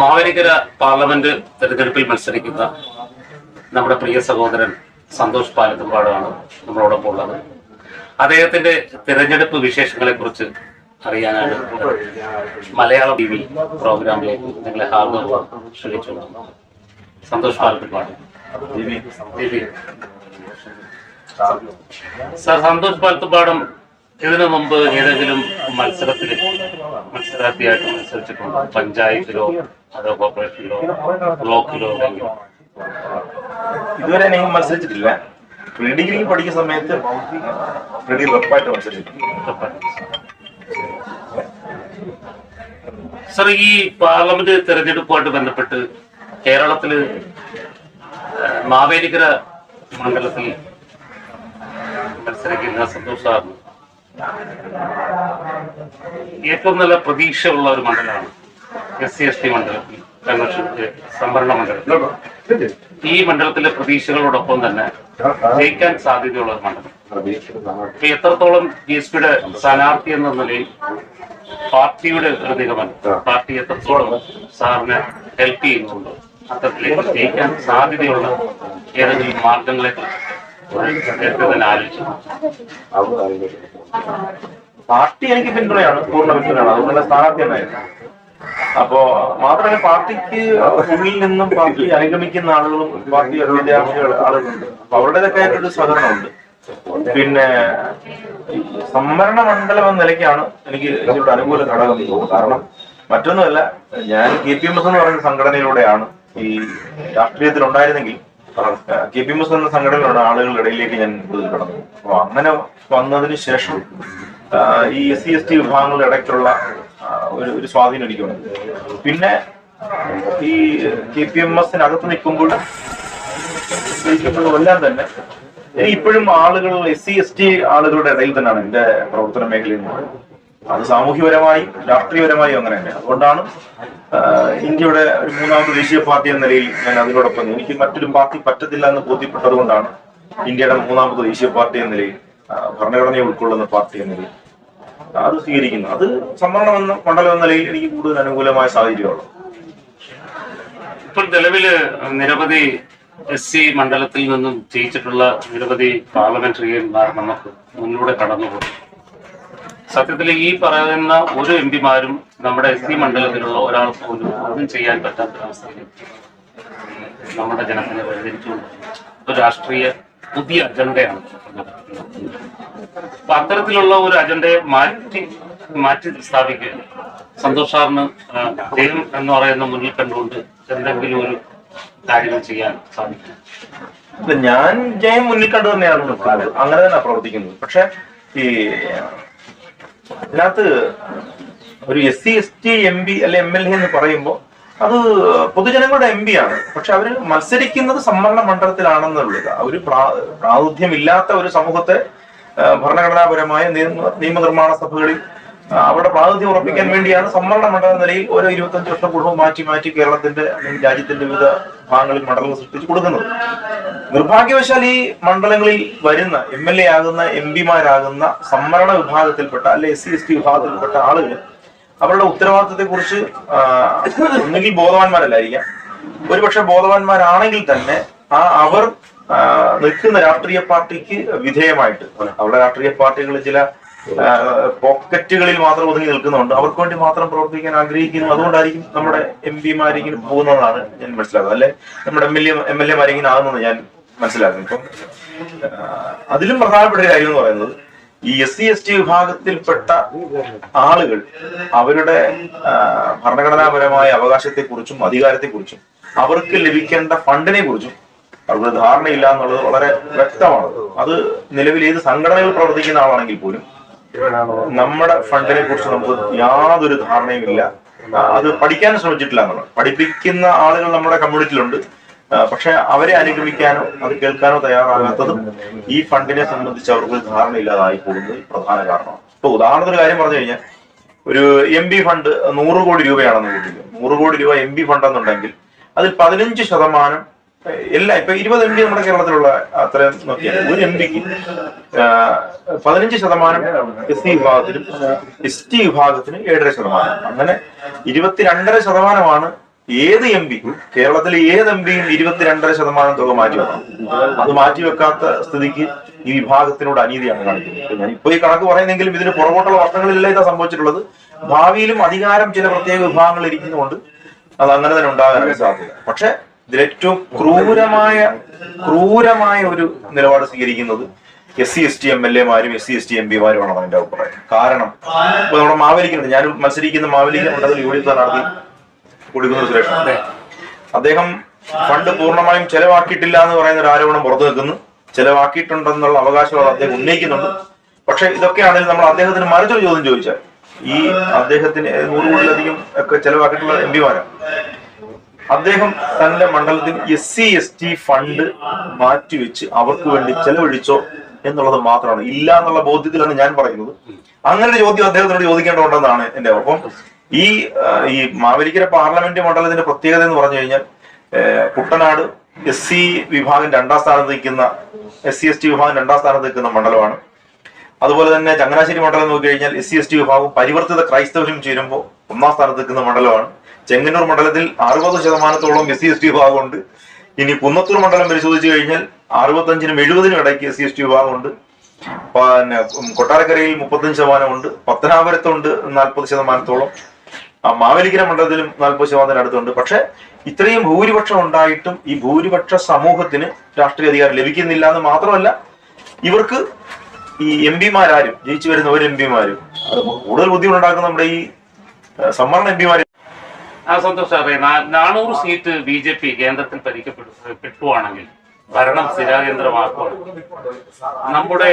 Mavelikkara parliament തെരഞ്ഞെടുപ്പിൽ മത്സരിക്കുന്ന നമ്മുടെ പ്രിയ സഹോദരൻ സന്തോഷ് പാലത്തുപാടാണ് നമ്മളോടൊപ്പം ഉള്ളത്. അദ്ദേഹത്തിന്റെ തിരഞ്ഞെടുപ്പ് വിശേഷങ്ങളെ കുറിച്ച് അറിയാനാണ് മലയാള ടി വി പ്രോഗ്രാമിലേക്ക് നിങ്ങളെ ഹാർദവ ക്ഷണിച്ചു. സന്തോഷ് പാലത്തുപാട് സർ സന്തോഷ് പാലത്തുപാടം ഇതിനു മുമ്പ് ഏതെങ്കിലും മത്സരത്തിൽ മത്സരാർത്ഥിയായിട്ട് മത്സരിച്ചിട്ടുണ്ടോ? പഞ്ചായത്തിലോ അതോ കോർപ്പറേഷനിലോ ബ്ലോക്കിലോ? ഇതുവരെ ഞാൻ മത്സരിച്ചിട്ടില്ല. പ്രീ ഡിഗ്രി പഠിക്കുന്ന സമയത്ത് പ്രീ ഡിഗ്രി ഉറപ്പായിട്ട് മത്സരിച്ചിട്ടുണ്ട്. സർ ഈ പാർലമെന്റ് തെരഞ്ഞെടുപ്പുമായിട്ട് ബന്ധപ്പെട്ട് കേരളത്തിൽ മാവേലിക്കര മണ്ഡലത്തിൽ മത്സരിക്കുന്ന സന്തോഷ് സാറിന് ഏറ്റവും നല്ല പ്രതീക്ഷയുള്ള ഒരു മണ്ഡലമാണ്. എസ് സി എസ് ടി മണ്ഡലത്തിൽ ഏഹ്, സംവരണ മണ്ഡലം. ഈ മണ്ഡലത്തിലെ പ്രതീക്ഷകളോടൊപ്പം തന്നെ ജയിക്കാൻ സാധ്യതയുള്ള ഒരു മണ്ഡലം. ഇപ്പൊ എത്രത്തോളം ബി എസ് പിയുടെ സ്ഥാനാർത്ഥി എന്ന നിലയിൽ പാർട്ടിയുടെ ഒരു നിഗമനം പാർട്ടി എത്രത്തോളം സാറിനെ ഹെൽപ്പ് ചെയ്യുന്നുണ്ട് അത്തരത്തിലേക്ക് ജയിക്കാൻ സാധ്യതയുള്ള ഏതെങ്കിലും മാർഗങ്ങളെ നേരത്തെ തന്നെ ആലോചിച്ചു. പാർട്ടി എനിക്ക് പിന്തുണയാണ് പൂർണ പിന്തുണയാണ് അതുകൊണ്ട് സ്ഥാനാർത്ഥി തന്നെയായിരുന്നു അപ്പോ മാത്രമല്ല പാർട്ടിക്ക് ഉള്ളിൽ നിന്നും പാർട്ടി അനുഗമിക്കുന്ന ആളുകളും പാർട്ടി വിദ്യാർത്ഥികൾ ആളുകളുണ്ട് അപ്പൊ അവരുടേതൊക്കെ ആയിട്ടൊരു സഹകരണമുണ്ട്. പിന്നെ സംവരണ മണ്ഡലം എന്ന നിലയ്ക്കാണ് എനിക്ക് ഇതിലൂടെ അനുകൂല ഘടകം കാരണം മറ്റൊന്നുമല്ല ഞാൻ കെ പി എം എസ് എന്ന് പറയുന്ന സംഘടനയിലൂടെയാണ് ഈ രാഷ്ട്രീയത്തിൽ ഉണ്ടായിരുന്നെങ്കിൽ കെ പി എം എസ് എന്ന സംഘടനയിലൂടെ ആളുകളുടെ ഇടയിലേക്ക് ഞാൻ കൂടുതൽ കടന്നു. അപ്പൊ അങ്ങനെ വന്നതിന് ശേഷം ഈ എസ് സി എസ് ടി വിഭാഗങ്ങളുടെ ഇടയ്ക്കുള്ള ഒരു ഒരു സ്വാധീനം എനിക്കുണ്ട്. പിന്നെ ഈ കെ പി എം എസിനകത്ത് നിൽക്കുമ്പോൾ എല്ലാം തന്നെ ഇപ്പോഴും ആളുകൾ എസ് സി എസ് ടി ആളുകളുടെ ഇടയിൽ തന്നെയാണ് എന്റെ പ്രവർത്തന മേഖലയിൽ നിന്ന് അത് സാമൂഹ്യപരമായും രാഷ്ട്രീയപരമായും അങ്ങനെ തന്നെ. അതുകൊണ്ടാണ് ഇന്ത്യയുടെ ഒരു മൂന്നാമത് ദേശീയ പാർട്ടി എന്ന നിലയിൽ ഞാൻ അതിനോടൊപ്പം എനിക്ക് മറ്റൊരു പാർട്ടി പറ്റത്തില്ല എന്ന് ബോധ്യപ്പെട്ടതുകൊണ്ടാണ് ഇന്ത്യയുടെ മൂന്നാമത് ദേശീയ പാർട്ടി എന്ന നിലയിൽ ഭരണഘടനയെ ഉൾക്കൊള്ളുന്ന പാർട്ടി എന്ന നിലയിൽ അത് സ്വീകരിക്കുന്നു. അത് സംവരണം മണ്ഡലം എന്ന നിലയിൽ എനിക്ക് കൂടുതൽ അനുകൂലമായ സാഹചര്യമുള്ളൂ. ഇപ്പോൾ നിലവിൽ നിരവധി എസ് സി മണ്ഡലത്തിൽ നിന്നും ജയിച്ചിട്ടുള്ള നിരവധി പാർലമെന്ററിയന്മാർ നമുക്ക് മുന്നിലൂടെ കടന്നുപോകും സത്യത്തിൽ ഈ പറയുന്ന ഒരു എം പിമാരും നമ്മുടെ എസ് സി മണ്ഡലത്തിലുള്ള ഒരാൾക്ക് പോലും ഒന്നും ചെയ്യാൻ പറ്റാത്ത പറ്റാത്തൊരവസ്ഥയിൽ നമ്മുടെ ജനത്തിനെ പരിഹരിച്ചുകൊണ്ട് രാഷ്ട്രീയ പുതിയ അജണ്ടയാണ്. അപ്പൊ അത്തരത്തിലുള്ള ഒരു അജണ്ടയെ മാറ്റി മാറ്റി സ്ഥാപിക്കുക. സന്തോഷ് സാറിന് ദൈവം എന്ന് പറയുന്ന മുന്നിൽ കണ്ടുകൊണ്ട് എന്തെങ്കിലും ഒരു കാര്യങ്ങൾ ചെയ്യാൻ സാധിക്കും. ഞാൻ ജയം മുന്നിൽ കണ്ടു തന്നെയാണ് അങ്ങനെ തന്നെ പ്രവർത്തിക്കുന്നത് പക്ഷെ ഈ ഇതിനകത്ത് ഒരു S C S T M P അല്ലെ എം എൽ എ എന്ന് പറയുമ്പോൾ അത് പൊതുജനങ്ങളുടെ എം പി ആണ്. പക്ഷെ അവർ മത്സരിക്കുന്നത് സംവരണ മണ്ഡലത്തിലാണെന്നുള്ളത്. ഒരു പ്രാ- പ്രാതിനിധ്യമില്ലാത്ത ഒരു സമൂഹത്തെ ഭരണഘടനാപരമായ നിയമ നിയമനിർമ്മാണ സഭകളിൽ അവരുടെ പ്രാതിനിധ്യം ഉറപ്പിക്കാൻ വേണ്ടിയാണ് സംവരണ മണ്ഡല നിലയിൽ ഓരോ ഇരുപത്തഞ്ച് വർഷം കുടുംബം മാറ്റി മാറ്റി കേരളത്തിന്റെ അല്ലെങ്കിൽ രാജ്യത്തിന്റെ വിവിധ ഭാഗങ്ങളിൽ മണ്ഡലങ്ങൾ സൃഷ്ടിച്ചു കൊടുക്കുന്നത്. നിർഭാഗ്യവശാൽ ഈ മണ്ഡലങ്ങളിൽ വരുന്ന എം എൽ എ ആകുന്ന എം പിമാരാകുന്ന സംവരണ വിഭാഗത്തിൽപ്പെട്ട അല്ലെ എസ് സി എസ് ടി വിഭാഗത്തിൽപ്പെട്ട ആളുകൾ അവരുടെ ഉത്തരവാദിത്തത്തെ കുറിച്ച് ഒന്നുകിൽ ബോധവാന്മാരല്ലായിരിക്കാം. ഒരുപക്ഷെ ബോധവാന്മാരാണെങ്കിൽ തന്നെ ആ അവർ നിൽക്കുന്ന രാഷ്ട്രീയ പാർട്ടിക്ക് വിധേയമായിട്ട് അവരുടെ രാഷ്ട്രീയ പാർട്ടികൾ ചില പോക്കറ്റുകളിൽ മാത്രം ഒതുങ്ങി നിൽക്കുന്നുണ്ട് അവർക്ക് വേണ്ടി മാത്രം പ്രവർത്തിക്കാൻ ആഗ്രഹിക്കുന്നു. അതുകൊണ്ടായിരിക്കും നമ്മുടെ എം പിമാരിങ്ങനെ പോകുന്നതാണ് ഞാൻ മനസ്സിലാക്കുന്നത്. അല്ലെ? നമ്മുടെ M L A M L എമാരിങ്ങനെ ആകുന്നത് ഞാൻ മനസ്സിലാക്കുന്നു. ഇപ്പം അതിലും പ്രധാനപ്പെട്ട കാര്യം എന്ന് പറയുന്നത് ഈ എസ് സി എസ് ടി വിഭാഗത്തിൽപ്പെട്ട ആളുകൾ അവരുടെ ഭരണഘടനാപരമായ അവകാശത്തെക്കുറിച്ചും അധികാരത്തെക്കുറിച്ചും അവർക്ക് ലഭിക്കേണ്ട ഫണ്ടിനെ കുറിച്ചും അവരുടെ ധാരണയില്ല എന്നുള്ളത് വളരെ വ്യക്തമാണ്. അത് നിലവിൽ ഏത് സംഘടനകൾ പ്രവർത്തിക്കുന്ന ആളാണെങ്കിൽ പോലും നമ്മുടെ ഫണ്ടിനെ കുറിച്ച് നമുക്ക് യാതൊരു ധാരണയും ഇല്ല അത് പഠിക്കാൻ ശ്രമിച്ചിട്ടില്ല എന്നുള്ളത് പഠിപ്പിക്കുന്ന ആളുകൾ നമ്മുടെ കമ്മ്യൂണിറ്റിയിലുണ്ട് പക്ഷെ അവരെ അനുഗമിക്കാനോ അത് കേൾക്കാനോ തയ്യാറാകാത്തതും ഈ ഫണ്ടിനെ സംബന്ധിച്ച് അവർക്ക് ധാരണയില്ലാതായി പോകുന്നത് പ്രധാന കാരണമാണ്. ഇപ്പൊ ഉദാഹരണത്തിന് കാര്യം പറഞ്ഞു കഴിഞ്ഞാൽ ഒരു എം ബി ഫണ്ട് നൂറ് കോടി രൂപയാണെന്ന് കൂട്ടിക്കും നൂറ് കോടി രൂപ എം ബി ഫണ്ട് എന്നുണ്ടെങ്കിൽ അതിൽ പതിനഞ്ച് ശതമാനം എല്ലാ ഇപ്പൊ ഇരുപത് എം പി നമ്മുടെ കേരളത്തിലുള്ള അത്രയും നോക്കിയാൽ ഒരു എം പിക്ക് പതിനഞ്ച് ശതമാനം എസ് സി വിഭാഗത്തിനും എസ് ടി വിഭാഗത്തിന് ഏഴര ശതമാനം. അങ്ങനെ ഇരുപത്തിരണ്ടര ശതമാനമാണ് ഏത് എം പി? കേരളത്തിലെ ഏത് എം പിയും ഇരുപത്തിരണ്ടര ശതമാനം തുക മാറ്റിവെക്കണം അത് മാറ്റിവെക്കാത്ത സ്ഥിതിക്ക് ഈ വിഭാഗത്തിനോട് അനീതിയാണ് കാണിക്കുന്നത്. ഞാൻ ഇപ്പൊ ഈ കണക്ക് പറയുന്നെങ്കിലും ഇതിന് പുറകോട്ടുള്ള വർഷങ്ങളിലല്ല ഇതാ സംഭവിച്ചിട്ടുള്ളത്. ഭാവിയിലും അധികാരം ചില പ്രത്യേക വിഭാഗങ്ങൾ ഇരിക്കുന്നതുകൊണ്ട് അത് അങ്ങനെ തന്നെ ഉണ്ടാകാനാണ് സാധ്യത. പക്ഷെ ഇതിലേറ്റവും ക്രൂരമായ ക്രൂരമായ ഒരു നിലപാട് സ്വീകരിക്കുന്നത് S C S T M L എമാരും S C S T M പിമാരുമാണ് എന്റെ അഭിപ്രായം. കാരണം ഇപ്പൊ നമ്മുടെ മാവേലിക്കുന്നുണ്ട് ഞാൻ മത്സരിക്കുന്ന മാവേലിക്ക മണ്ഡലത്തിൽ യു ഡി എഫ് സ്ഥാനാർത്ഥി കൊടുക്കുന്ന സുരേഷ്. അദ്ദേഹം ഫണ്ട് പൂർണമായും ചെലവാക്കിയിട്ടില്ല എന്ന് പറയുന്ന ഒരു ആരോപണം പുറത്തു നിൽക്കുന്നു. ചെലവാക്കിയിട്ടുണ്ടെന്നുള്ള അവകാശവാദം അദ്ദേഹം ഉന്നയിക്കുന്നുണ്ട്. പക്ഷെ ഇതൊക്കെയാണെങ്കിൽ നമ്മൾ അദ്ദേഹത്തിന് മറിച്ചൊരു ചോദ്യം ചോദിച്ചാൽ ഈ അദ്ദേഹത്തിന് നൂറ് കോടിയിലധികം ഒക്കെ ചെലവാക്കിയിട്ടുള്ള എം പിമാരാണ് അദ്ദേഹം തന്റെ മണ്ഡലത്തിൽ S C S T fund മാറ്റിവെച്ച് അവർക്ക് വേണ്ടി ചെലവഴിച്ചോ എന്നുള്ളത് മാത്രമാണ്. ഇല്ല എന്നുള്ള ബോധ്യത്തിലാണ് ഞാൻ പറയുന്നത്. അങ്ങനെ ഒരു ചോദ്യം അദ്ദേഹത്തിനോട് ചോദിക്കേണ്ടതുണ്ടെന്നാണ് എന്റെ അപ്പം. ഈ ഈ മാവേലിക്കര പാർലമെന്റ് മണ്ഡലത്തിന്റെ പ്രത്യേകത എന്ന് പറഞ്ഞു കഴിഞ്ഞാൽ കുട്ടനാട് എസ് സി വിഭാഗം രണ്ടാം സ്ഥാനത്ത് നിൽക്കുന്ന എസ് സി എസ് ടി വിഭാഗം രണ്ടാം സ്ഥാനത്ത് നിൽക്കുന്ന മണ്ഡലമാണ്. അതുപോലെ തന്നെ ചങ്ങനാശ്ശേരി മണ്ഡലം നോക്കി കഴിഞ്ഞാൽ എസ് സി എസ് ടി വിഭാഗം പരിവർത്തിത ക്രൈസ്തവരും ചേരുമ്പോൾ ഒന്നാം സ്ഥാനത്ത് നിൽക്കുന്ന മണ്ഡലമാണ്. ചെങ്ങന്നൂർ മണ്ഡലത്തിൽ അറുപത് ശതമാനത്തോളം എസ് സി എസ് ടി വിഭാഗമുണ്ട് ഇനി കുന്നത്തൂർ മണ്ഡലം പരിശോധിച്ചു കഴിഞ്ഞാൽ അറുപത്തഞ്ചിനും എഴുപതിനും ഇടയ്ക്ക് എസ് സി എസ് ടി വിഭാഗമുണ്ട് പിന്നെ കൊട്ടാരക്കരയിൽ മുപ്പത്തഞ്ച് ശതമാനമുണ്ട് പത്തനാപുരത്തുണ്ട് നാൽപ്പത് ശതമാനത്തോളം. ആ മാവേലിക്കര മണ്ഡലത്തിലും നാൽപ്പത് ശതമാനത്തിന് അടുത്തുണ്ട്. പക്ഷെ ഇത്രയും ഭൂരിപക്ഷം ഉണ്ടായിട്ടും ഈ ഭൂരിപക്ഷ സമൂഹത്തിന് രാഷ്ട്രീയ അധികാരം ലഭിക്കുന്നില്ല എന്ന് മാത്രമല്ല ഇവർക്ക് ഈ എം പിമാരാരും ജയിച്ചു വരുന്ന ഒരു എം പിമാരും അത് കൂടുതൽ ബുദ്ധിമുട്ടുണ്ടാക്കുന്ന നമ്മുടെ ഈ സംവരണ എം പിമാര്. സന്തോഷ്. സാറേ നാനൂറ് സീറ്റ് ബി ജെ പി കേന്ദ്രത്തിൽ പരിക്കപ്പെട്ടു കിട്ടുവാണെങ്കിൽ ഭരണം സ്ഥിരാകേന്ദ്രമാക്കുകയാണ് നമ്മുടെ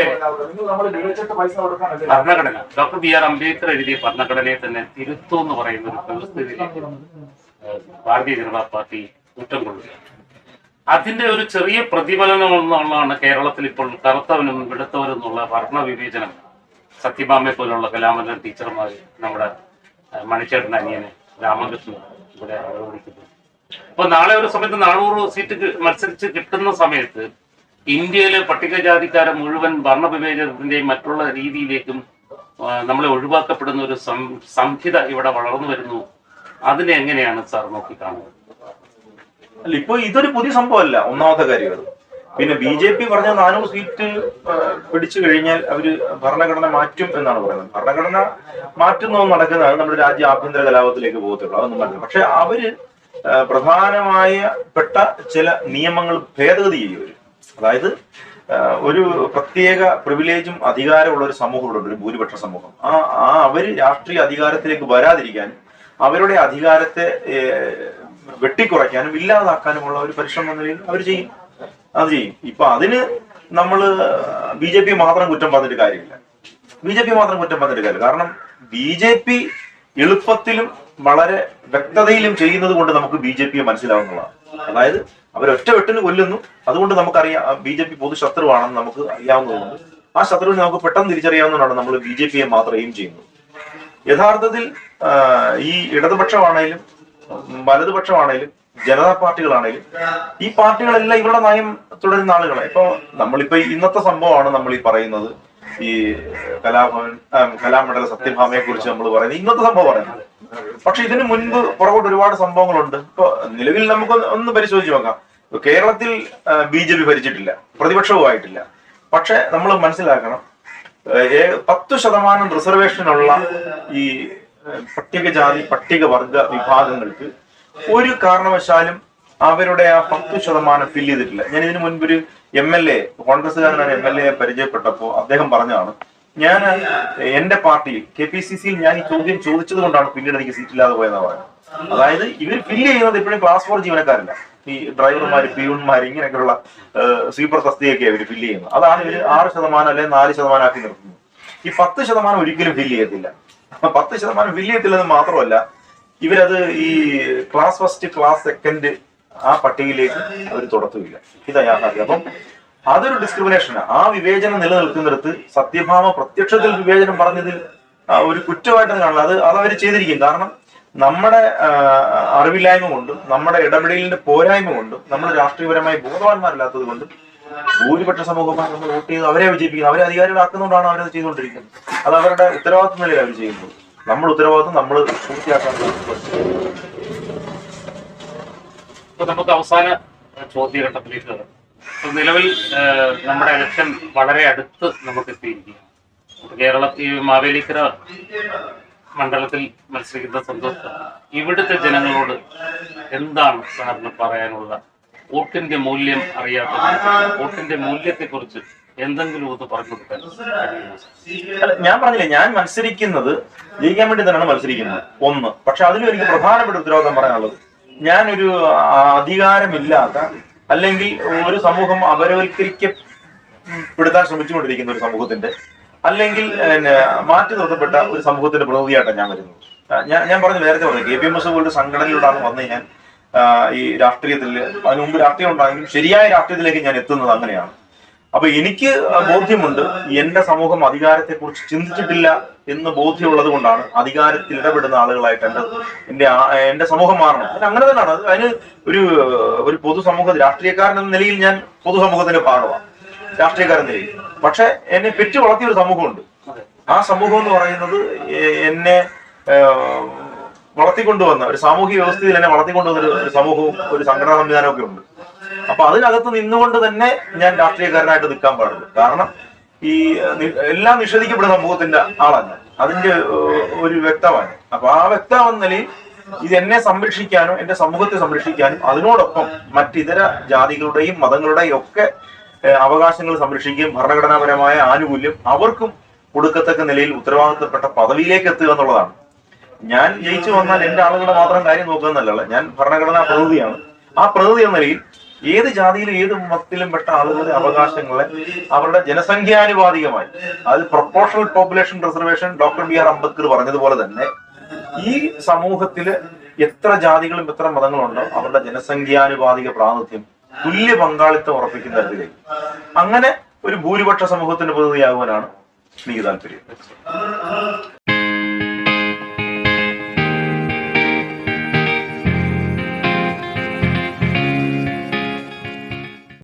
ഭരണഘടന ഡോക്ടർ ബി ആർ അംബേദ്കർ എഴുതിയ ഭരണഘടനയെ തന്നെ തിരുത്തു എന്ന് പറയുന്ന ഒരു ഏഹ്, ഭാരതീയ ജനതാ പാർട്ടി കുറ്റം കൊള്ളുക അതിന്റെ ഒരു ചെറിയ പ്രതിഫലനം എന്നുള്ളതാണ് കേരളത്തിൽ ഇപ്പോൾ കറുത്തവനും വെളുത്തവനും എന്നുള്ള വർണ വിവേചനം സത്യഭാമയെ പോലുള്ള കലാമന്ദൻ ടീച്ചർമാർ നമ്മുടെ മണിച്ചേട്ടൻ അനിയന് രാമകൃഷ്ണൻ ഇവിടെ അവതരിപ്പിക്കുന്നു. അപ്പൊ നാളെ ഒരു സമയത്ത് നാനൂറ് സീറ്റ് മത്സരിച്ച് കിട്ടുന്ന സമയത്ത് ഇന്ത്യയിലെ പട്ടികജാതിക്കാരെ മുഴുവൻ വർണവിവേചനത്തിന്റെയും മറ്റുള്ള രീതിയിലേക്കും നമ്മളെ ഒഴിവാക്കപ്പെടുന്ന ഒരു സംഹിത ഇവിടെ വളർന്നു വരുന്നു. അതിനെ എങ്ങനെയാണ് സാർ നോക്കിക്കാണുന്നത് അല്ല ഇപ്പൊ ഇതൊരു പുതിയ സംഭവമല്ല ഒന്നാമത്തെ കാര്യം അത്. പിന്നെ ബി ജെ പി പറഞ്ഞ നാനൂറ് സീറ്റ് പിടിച്ചു കഴിഞ്ഞാൽ അവർ ഭരണഘടന മാറ്റും എന്നാണ് പറയുന്നത്. ഭരണഘടന മാറ്റുന്നതും നടക്കുന്നതാണ് നമ്മുടെ രാജ്യ ആഭ്യന്തര കലാപത്തിലേക്ക് പോകത്തുള്ളൂ അതൊന്നും പക്ഷെ അവർ പ്രധാനമായ പെട്ട ചില നിയമങ്ങൾ ഭേദഗതി ചെയ്യും അതായത് ഒരു പ്രത്യേക പ്രിവിലേജും അധികാരമുള്ള ഒരു സമൂഹം ഒരു ഭൂരിപക്ഷ സമൂഹം. ആ ആ അവർ രാഷ്ട്രീയ അധികാരത്തിലേക്ക് വരാതിരിക്കാൻ അവരുടെ അധികാരത്തെ വെട്ടിക്കുറയ്ക്കാനും ഇല്ലാതാക്കാനുമുള്ള ഒരു പരിശ്രമം എന്ന നിലയിൽ അവർ ചെയ്യും. അത് ചെയ്യും. ഇപ്പൊ അതിന് നമ്മൾ ബി ജെ പി മാത്രം കുറ്റം പറഞ്ഞിട്ട് കാര്യമില്ല. ബി ജെ പി മാത്രം കുറ്റം പറഞ്ഞിട്ട് കാര്യമില്ല. കാരണം ബി ജെ പി എളുപ്പത്തിലും വളരെ വ്യക്തതയിലും ചെയ്യുന്നത് കൊണ്ട് നമുക്ക് ബി ജെ പിയെ മനസ്സിലാവുന്നതാണ്. അതായത് അവർ ഒറ്റ വെട്ടിന് കൊല്ലുന്നു. അതുകൊണ്ട് നമുക്കറിയാം ബി ജെ പി പൊതു ശത്രുവാണെന്ന് നമുക്ക് അറിയാവുന്നതുകൊണ്ട്. ആ ശത്രുവിനെ നമുക്ക് പെട്ടെന്ന് തിരിച്ചറിയാവുന്നതാണ് നമ്മൾ ബി ജെ പിയെ മാത്രം എയിം ചെയ്യുന്നത്. യഥാർത്ഥത്തിൽ ഈ ഇടതുപക്ഷമാണേലും വലതുപക്ഷമാണേലും ജനതാ പാർട്ടികളാണേലും ഈ പാർട്ടികളെല്ലാം ഇവരുടെ നയം തുടരുന്ന ആളുകളെ ഇപ്പൊ നമ്മളിപ്പോ ഇന്നത്തെ സംഭവമാണ് നമ്മൾ ഈ പറയുന്നത്. ഈ കലാഭവൻ കലാമണ്ഡല സത്യഭാമയെ കുറിച്ച് നമ്മൾ പറയുന്നത് ഇന്നത്തെ സംഭവം പറയുന്നത് പക്ഷെ ഇതിനു മുൻപ് പുറകോട്ട് ഒരുപാട് സംഭവങ്ങളുണ്ട്. ഇപ്പൊ നിലവിൽ നമുക്ക് ഒന്ന് പരിശോധിച്ച് നോക്കാം. കേരളത്തിൽ ബി ജെ പി ഭരിച്ചിട്ടില്ല. പ്രതിപക്ഷവുമായിട്ടില്ല. പക്ഷെ നമ്മൾ മനസ്സിലാക്കണം പത്തു ശതമാനം റിസർവേഷനുള്ള ഈ പട്ടികജാതി പട്ടികവർഗ വിഭാഗങ്ങൾക്ക് ഒരു കാരണവശാലും അവരുടെ ആ പത്തു ശതമാനം ഫില്ല് ചെയ്തിട്ടില്ല. ഞാൻ ഇതിനു മുൻപ് ഒരു എം എൽ എ കോൺഗ്രസ്സുകാരനാണ് എം എൽ എ പരിചയപ്പെട്ടപ്പോൾ അദ്ദേഹം പറഞ്ഞതാണ് ഞാൻ എന്റെ പാർട്ടിയിൽ കെ പി സി സിയിൽ ഞാൻ ഈ ചോദ്യം ചോദിച്ചത് കൊണ്ടാണ് പിന്നീട് എനിക്ക് സീറ്റില്ലാതെ പോയെന്ന് പറയുന്നത്. അതായത് ഇവർ ഫില്ല് ചെയ്യുന്നത് ഇപ്പോഴും ക്ലാസ് ഫോർ ജീവനക്കാരല്ല. ഈ ഡ്രൈവർമാര് പ്യൂൺമാര് ഇങ്ങനെയൊക്കെയുള്ള സ്വീപ്പർ തസ്തിയൊക്കെ ഇവർ ഫില്ല് ചെയ്യുന്നത്. അതാണ് ഇവർ ആറ് ശതമാനം അല്ലെങ്കിൽ നാല് ശതമാനം ആക്കി നിർത്തുന്നത്. ഈ പത്ത് ശതമാനം ഒരിക്കലും ഫില്ല് ചെയ്യത്തില്ല. പത്ത് ശതമാനം ഫില്ല് ചെയ്യത്തില്ലെന്ന് മാത്രമല്ല ഇവരത് ഈ ക്ലാസ് ഫസ്റ്റ് ക്ലാസ് സെക്കൻഡ് ആ പട്ടികയിലേക്ക് അവർ തുടത്തുകയില്ല ഇതാ യാഥാർത്ഥ്യം അപ്പം അതൊരു ഡിസ്ക്രിമിനേഷനാണ് ആ. വിവേചനം നിലനിൽക്കുന്നിടത്ത് സത്യഭാമ പ്രത്യക്ഷത്തിൽ വിവേചനം പറഞ്ഞതിൽ ഒരു കുറ്റമായിട്ടാണ് കാണുന്നത് അത് അത് അവർ ചെയ്തിരിക്കും. കാരണം നമ്മുടെ അറിവില്ലായ്മ കൊണ്ടും നമ്മുടെ ഇടപെടലിന്റെ പോരായ്മ കൊണ്ടും നമ്മൾ രാഷ്ട്രീയപരമായി ബോധവാന്മാരില്ലാത്തത് കൊണ്ടും ഭൂരിപക്ഷ സമൂഹമായി നമ്മൾ വോട്ട് ചെയ്ത് അവരെ വിജയിപ്പിക്കുന്നത് അവരെ അധികാരികളാക്കുന്നതുകൊണ്ടാണ് അവരത് ചെയ്തുകൊണ്ടിരിക്കുന്നത്. അത് അവരുടെ ഉത്തരവാദിത്വം നിലയിൽ അവർ ചെയ്യുന്നത്. നമ്മൾ ഉത്തരവാദിത്വം നമ്മൾ പൂർത്തിയാക്കാൻ ഇപ്പൊ നമുക്ക് അവസാന ചോദ്യഘട്ടത്തിലേക്ക് ഇപ്പൊ നിലവിൽ നമ്മുടെ ഇലക്ഷൻ വളരെ അടുത്ത് നമുക്ക് എത്തിയിരിക്കുകയാണ്. ഈ മാവേലിക്കര മണ്ഡലത്തിൽ മത്സരിക്കുന്ന സന്തോഷ് ഇവിടുത്തെ ജനങ്ങളോട് എന്താണ് സാറിന് പറയാനുള്ള വോട്ടിന്റെ മൂല്യം അറിയാത്ത വോട്ടിന്റെ മൂല്യത്തെക്കുറിച്ച് എന്തെങ്കിലും ഒന്ന് പറഞ്ഞു കൊടുക്കാൻ ഞാൻ പറഞ്ഞില്ലേ ഞാൻ മത്സരിക്കുന്നത് ജയിക്കാൻ വേണ്ടി തന്നെയാണ് മത്സരിക്കുന്നത്. ഒന്ന്. പക്ഷെ അതിലും എനിക്ക് പ്രധാനപ്പെട്ട ഉത്തരവാദിത്തം പറയാനുള്ളത് ഞാനൊരു അധികാരമില്ലാത്ത അല്ലെങ്കിൽ ഒരു സമൂഹം അപരവൽക്കരിക്കപ്പെടുത്താൻ ശ്രമിച്ചുകൊണ്ടിരിക്കുന്ന ഒരു സമൂഹത്തിന്റെ അല്ലെങ്കിൽ മാറ്റി നിർത്തപ്പെട്ട ഒരു സമൂഹത്തിന്റെ പ്രതിനിധിയായിട്ടാണ് ഞാൻ വരുന്നത്. ഞാൻ ഞാൻ പറഞ്ഞു നേരത്തെ പറഞ്ഞു കെ പി എം എസ് പോലൊരു സംഘടനയിലൂടെയാണ് വന്ന് ഞാൻ ഈ രാഷ്ട്രീയത്തിൽ അതിനു മുമ്പ് രാഷ്ട്രീയം ഉണ്ടായെങ്കിലും ശരിയായ രാഷ്ട്രീയത്തിലേക്ക് ഞാൻ എത്തുന്നത് അങ്ങനെയാണ്. അപ്പൊ എനിക്ക് ബോധ്യമുണ്ട് എന്റെ സമൂഹം അധികാരത്തെ കുറിച്ച് ചിന്തിച്ചിട്ടില്ല എന്ന് ബോധ്യമുള്ളത് കൊണ്ടാണ് അധികാരത്തിൽ ഇടപെടുന്ന ആളുകളായിട്ട് എന്റെ എന്റെ എന്റെ സമൂഹം മാറണം. അത് അങ്ങനെ തന്നെയാണ്. അത് അതിന് ഒരു ഒരു പൊതുസമൂഹ രാഷ്ട്രീയക്കാരൻ എന്ന നിലയിൽ ഞാൻ പൊതുസമൂഹത്തിന്റെ ഭാഗമാണ്. രാഷ്ട്രീയക്കാരൻ നിലയിൽ. പക്ഷെ എന്നെ പെറ്റു വളർത്തിയ ഒരു സമൂഹമുണ്ട്. ആ സമൂഹം എന്ന് പറയുന്നത് എന്നെ വളർത്തിക്കൊണ്ടുവന്ന ഒരു സാമൂഹിക വ്യവസ്ഥയിൽ എന്നെ വളർത്തിക്കൊണ്ടുവന്ന ഒരു- സമൂഹവും ഒരു സംഘടനാ സംവിധാനവും ഒക്കെ ഉണ്ട്. അപ്പൊ അതിനകത്ത് നിന്നുകൊണ്ട് തന്നെ ഞാൻ രാഷ്ട്രീയക്കാരനായിട്ട് നിൽക്കാൻ പാടുള്ളൂ. കാരണം ഈ എല്ലാം നിഷേധിക്കപ്പെടുന്ന സമൂഹത്തിന്റെ ആളാണ്. അതിന്റെ ഒരു വ്യക്തമാണ്. അപ്പൊ ആ വ്യക്തമെന്ന നിലയിൽ ഇത് എന്നെ സംരക്ഷിക്കാനും എന്റെ സമൂഹത്തെ സംരക്ഷിക്കാനും അതിനോടൊപ്പം മറ്റിതര ജാതികളുടെയും മതങ്ങളുടെയും ഒക്കെ അവകാശങ്ങൾ സംരക്ഷിക്കുകയും ഭരണഘടനാപരമായ ആനുകൂല്യം അവർക്കും കൊടുക്കത്തക്ക നിലയിൽ ഉത്തരവാദിത്തപ്പെട്ട പദവിയിലേക്ക് എത്തുക എന്നുള്ളതാണ്. ഞാൻ ജയിച്ചു വന്നാൽ എന്റെ ആളുകളുടെ മാത്രം കാര്യം നോക്കുക എന്നല്ല. ഞാൻ ഭരണഘടനാ പ്രതിനിധിയാണ്. ആ പ്രതിനിധി എന്ന നിലയിൽ ഏത് ജാതിയിലും ഏത് മതത്തിലും പെട്ട ആളുകളുടെ അവകാശങ്ങളെ അവരുടെ ജനസംഖ്യാനുപാതികമായി അത് proportional population reservation doctor B R Ambedkar പറഞ്ഞതുപോലെ തന്നെ ഈ സമൂഹത്തിൽ എത്ര ജാതികളും എത്ര മതങ്ങളും ഉണ്ടോ അവരുടെ ജനസംഖ്യാനുപാതിക പ്രാതിനിധ്യം തുല്യ പങ്കാളിത്തം ഉറപ്പിക്കുന്ന തരത്തിലേക്ക്. അങ്ങനെ ഒരു ഭൂരിപക്ഷ സമൂഹത്തിന്റെ പ്രതിനിധിയാകുവാനാണ് എനിക്ക് താല്പര്യം.